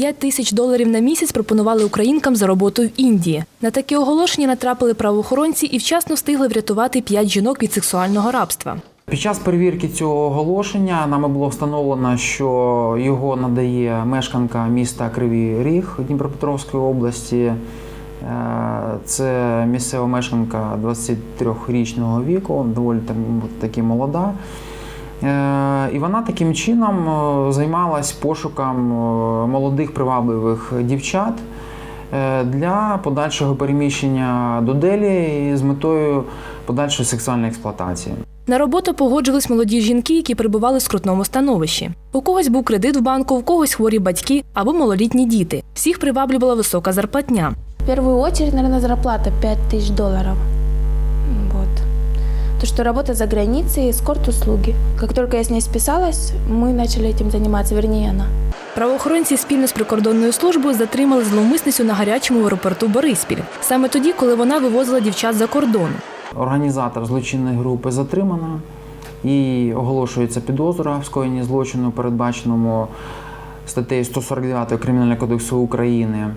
5 тисяч доларів на місяць пропонували українкам за роботу в Індії. На такі оголошення натрапили правоохоронці і вчасно встигли врятувати 5 жінок від сексуального рабства. Під час перевірки цього оголошення нами було встановлено, що його надає мешканка міста Кривий Ріг Дніпропетровської області. Е, Це місцева мешканка 23-річного віку, доволі таки молода. Е, І вона таким чином е, займалась пошуком е, молодих привабливих дівчат для подальшого переміщення до Делі з метою подальшої сексуальної експлуатації. На роботу погоджувались молоді жінки, які перебували в скрутному становищі. У когось був кредит в банку, у когось хворі батьки або малолітні діти. Всіх приваблювала висока зарплатня. В первую очередь, наверное, зарплата 5000 долларов. Вот То, что работа за границей, эскорт-услуги. Как только я с ней списалась, мы начали этим заниматься, вернее, она. Правоохоронці спільно з прикордонною службою затримали зловмисницю на гарячому аеропорту Бориспіль. Саме тоді, коли вона вивозила дівчат за кордон. Організатор злочинної групи затримана і оголошується підозра в скоєнні злочину, передбаченому статтею 149 Кримінального кодексу України.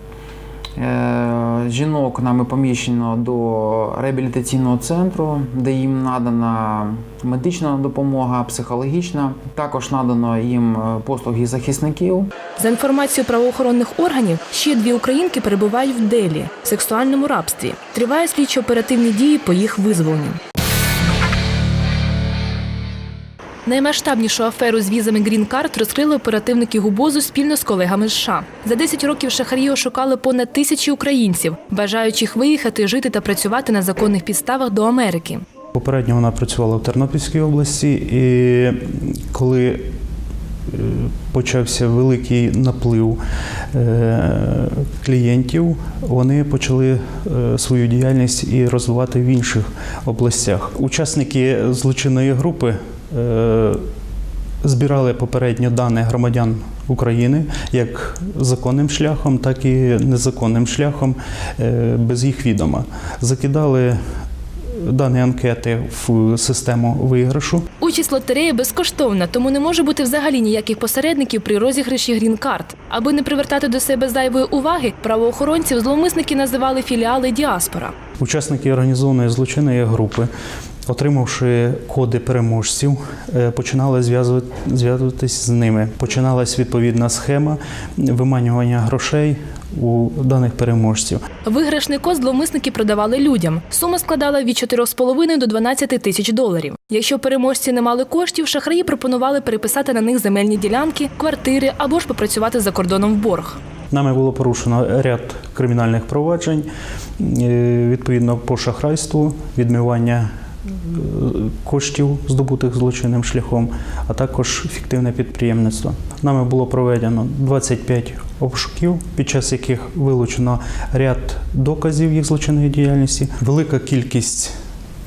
Е, Жінок нами поміщено до реабілітаційного центру, де їм надана медична допомога, психологічна. Також надано їм е, послуги захисників. За інформацією правоохоронних органів, ще дві українки перебувають в Делі в сексуальному рабстві. Триває слідчо-оперативні дії по їх визволенню. Наймасштабнішу аферу з візами Card розкрили оперативники ГУБОЗу спільно з колегами з США. За 10 років шахарі ошукали понад тисячі українців, бажаючих виїхати, жити та працювати на законних підставах до Америки. Попередньо вона працювала в Тернопільській області, і коли е, почався великий наплив е, клієнтів, вони почали е, свою діяльність і розвивати в інших областях. Учасники злочинної групи збирали попередньо дані громадян України як законним шляхом, так і незаконним шляхом е, без їх відома. Закидали дані анкети в систему виграшу. Участь лотереї безкоштовна, тому не може бути взагалі ніяких посередників при розіграші грін-карт. Аби не привертати до себе зайвої уваги, правоохоронців зловмисники називали філіали діаспора. Учасники організованої злочинної групи, отримавши коди переможців, е, починали зв'язувати- зв'язуватись з ними. Починалась відповідна схема виманювання грошей у даних переможців. Виграшний код зловмисники продавали людям. Сума складала від 4,5 до 12 тисяч доларів. Якщо переможці не мали коштів, шахраї пропонували переписати на них земельні ділянки, квартири або ж попрацювати за кордоном в борг. Нами було порушено ряд кримінальних проваджень е, відповідно по шахрайству, відмивання коштів, здобутих злочинним шляхом, а також фіктивне підприємництво. Нами було проведено 25 обшуків, під час яких вилучено ряд доказів їх злочинної діяльності, велика кількість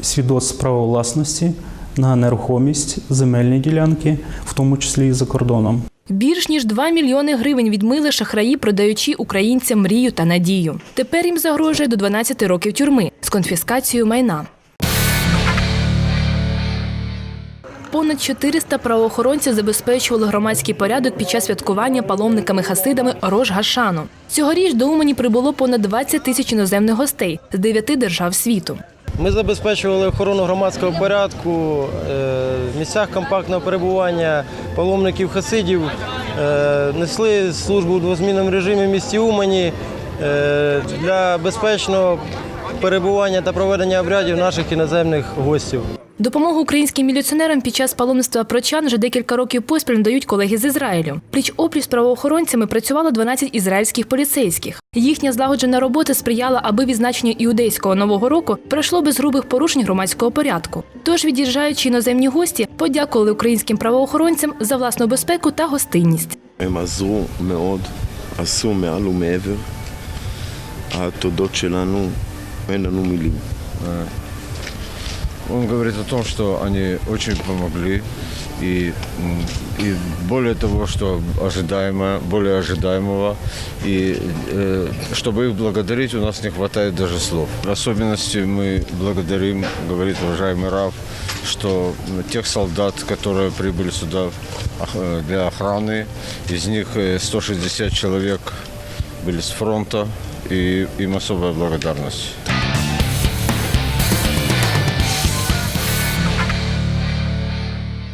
свідоцтв права власності на нерухомість, земельні ділянки, в тому числі і за кордоном. Більш ніж 2 мільйони гривень відмили шахраї, продаючи українцям мрію та надію. Тепер їм загрожує до 12 років тюрми з конфіскацією майна. Понад 400 правоохоронців забезпечували громадський порядок під час святкування паломниками-хасидами Рож Гашану. Цьогоріч до Умані прибуло понад 20 тисяч іноземних гостей з 9 держав світу. Ми забезпечували охорону громадського порядку е, в місцях компактного перебування паломників хасидів, е, несли службу у двозмінному режимі в місті Умані е, для безпечного перебування та проведення обрядів наших іноземних гостів. Допомогу українським міліціонерам під час паломництва прочан вже декілька років поспіль надають колеги з Ізраїлю. Пліч опліч з правоохоронцями працювало 12 ізраїльських поліцейських. Їхня злагоджена робота сприяла, аби відзначення іудейського нового року пройшло без грубих порушень громадського порядку. Тож, від'їжджаючи іноземні гості, подякували українським правоохоронцям за власну безпеку та гостинність. הם עזרו מאוד, עשו מעל ומעבר. התודות שלנו, אין לנו מילים. Он говорит о том, что они очень помогли. И, м, и более того, что ожидаемо, более ожидаемого. И э, чтобы их благодарить, у нас не хватает даже слов. В особенности мы благодарим, говорит уважаемый Раф, что тех солдат, которые прибыли сюда ох- э, для охраны, из них э, 160 человек были с фронта, и им особая благодарность.